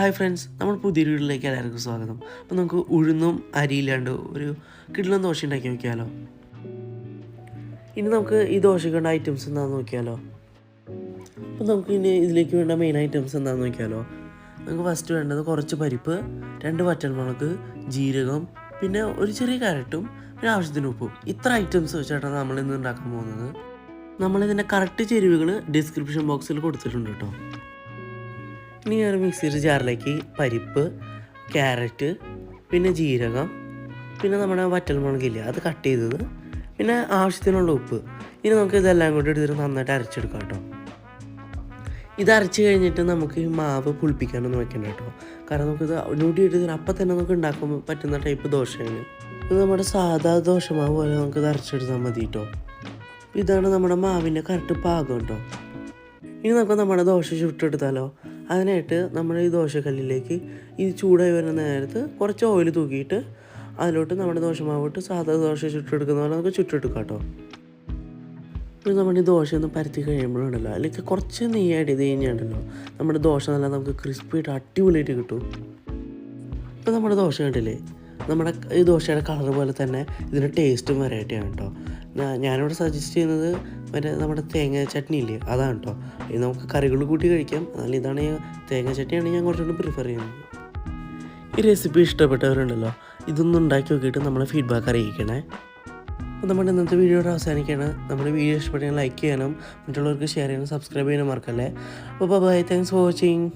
Hi friends നമ്മൾ പുതിയ വീട്ടിലേക്ക് എല്ലാവർക്കും സ്വാഗതം. അപ്പോൾ നമുക്ക് ഉഴുന്നും അരിയില്ലാണ്ട് ഒരു കിടിലൻ ദോശ ഉണ്ടാക്കി നോക്കിയാലോ? ഇനി നമുക്ക് ഈ ദോശക്കുള്ള ഐറ്റംസ് എന്താണെന്ന് നോക്കിയാലോ? അപ്പോൾ നമുക്ക് ഇനി ഇതിലേക്ക് വേണ്ട മെയിൻ ഐറ്റംസ് എന്താണെന്ന് നോക്കിയാലോ? നമുക്ക് ഫസ്റ്റ് വേണ്ടത് കുറച്ച് പരിപ്പ് രണ്ട് വറ്റൽമുളക് ജീരകം പിന്നെ ഒരു ചെറിയ കാരറ്റും പിന്നെ ആവശ്യത്തിന് ഉപ്പും. ഇത്ര ഐറ്റംസ് വെച്ചിട്ടാണ് നമ്മൾ ഇന്ന് ഉണ്ടാക്കാൻ പോകുന്നത്. നമ്മളിതിന്റെ കറക്റ്റ് ചേരുവകൾ ഡിസ്ക്രിപ്ഷൻ ബോക്സിൽ കൊടുത്തിട്ടുണ്ട് കേട്ടോ. ഇനി ഒരു മിക്സിയുടെ ജാറിലേക്ക് പരിപ്പ് ക്യാരറ്റ് പിന്നെ ജീരകം പിന്നെ നമ്മുടെ വറ്റൽമുളകില്ലേ അത് കട്ട് ചെയ്തത്. പിന്നെ ആവശ്യത്തിനുള്ള ഉപ്പ്. ഇനി നമുക്ക് ഇതെല്ലാം കൂടി എടുത്തിട്ട് നന്നായിട്ട് അരച്ചെടുക്കാം കേട്ടോ. ഇത് അരച്ച് കഴിഞ്ഞിട്ട് നമുക്ക് ഈ മാവ് പുളിപ്പിക്കാനൊന്നും വെക്കണ്ട കേട്ടോ. കാരണം നമുക്കിത് ഞൊടി എടുത്തിട്ട് അപ്പം തന്നെ നമുക്ക് ഉണ്ടാക്കാൻ പറ്റുന്ന ടൈപ്പ് ദോശയാണ്. ഇത് നമ്മുടെ സാധാ ദോശമാവ് പോലെ നമുക്കിത് അരച്ചെടുത്താൽ മതി കേട്ടോ. ഇതാണ് നമ്മുടെ മാവിന്റെ കറക്റ്റ് പാകം കേട്ടോ. ഇനി നമുക്ക് നമ്മുടെ ദോശ ചുട്ടെടുത്താലോ? അതിനായിട്ട് നമ്മൾ ഈ ദോശക്കല്ലിലേക്ക് ഈ ചൂടായി വരുന്ന നേരത്ത് കുറച്ച് ഓയിൽ തൂക്കിയിട്ട് അതിലോട്ട് നമ്മുടെ ദോശമാവിട്ട് സാധാ ദോശ ചുട്ടെടുക്കുന്ന പോലെ നമുക്ക് ചുട്ടെടുക്കാം കേട്ടോ. പിന്നെ നമ്മൾ ഈ ദോശ ഒന്ന് പരത്തി കഴിയുമ്പോഴുണ്ടല്ലോ അല്ലെങ്കിൽ കുറച്ച് നെയ്യ് ചെയ്ത് കഴിഞ്ഞാണ്ടല്ലോ നമ്മുടെ ദോശ നല്ല നമുക്ക് ക്രിസ്പിയായിട്ട് അടിപൊളിയായിട്ട് കിട്ടും. ഇപ്പം നമ്മുടെ ദോശ കണ്ടില്ലേ നമ്മുടെ ഈ ദോശയുടെ കളർ പോലെ തന്നെ ഇതിന്റെ ടേസ്റ്റും വെറൈറ്റിയാണ് കേട്ടോ. ഞാനിവിടെ സജസ്റ്റ് ചെയ്യുന്നത് മറ്റേ നമ്മുടെ തേങ്ങ ചട്നി ഇല്ലേ? അതാണ് കേട്ടോ ഇത് നമുക്ക് കറികൾ കൂട്ടി കഴിക്കാം. എന്നാൽ ഇതാണ് തേങ്ങ ചട്നിയാണ് ഞാൻ കുറച്ചുകൂടി പ്രിഫർ ചെയ്യുന്നത്. ഈ റെസിപ്പി ഇഷ്ടപ്പെട്ടവരുണ്ടല്ലോ ഇതൊന്നും ഉണ്ടാക്കി നോക്കിയിട്ട് നമ്മളെ ഫീഡ്ബാക്ക് അറിയിക്കണേ. അപ്പോൾ നമ്മുടെ ഇന്നത്തെ വീഡിയോയുടെ അവസാനിക്കുകയാണ്. നമ്മുടെ വീഡിയോ ഇഷ്ടപ്പെട്ടെങ്കിൽ ലൈക്ക് ചെയ്യാനും മറ്റുള്ളവർക്ക് ഷെയർ ചെയ്യാനും സബ്സ്ക്രൈബ് ചെയ്യാനും മറക്കല്ലേ. അപ്പോൾ ബൈ താങ്ക്സ് ഫോർ വാച്ചിങ്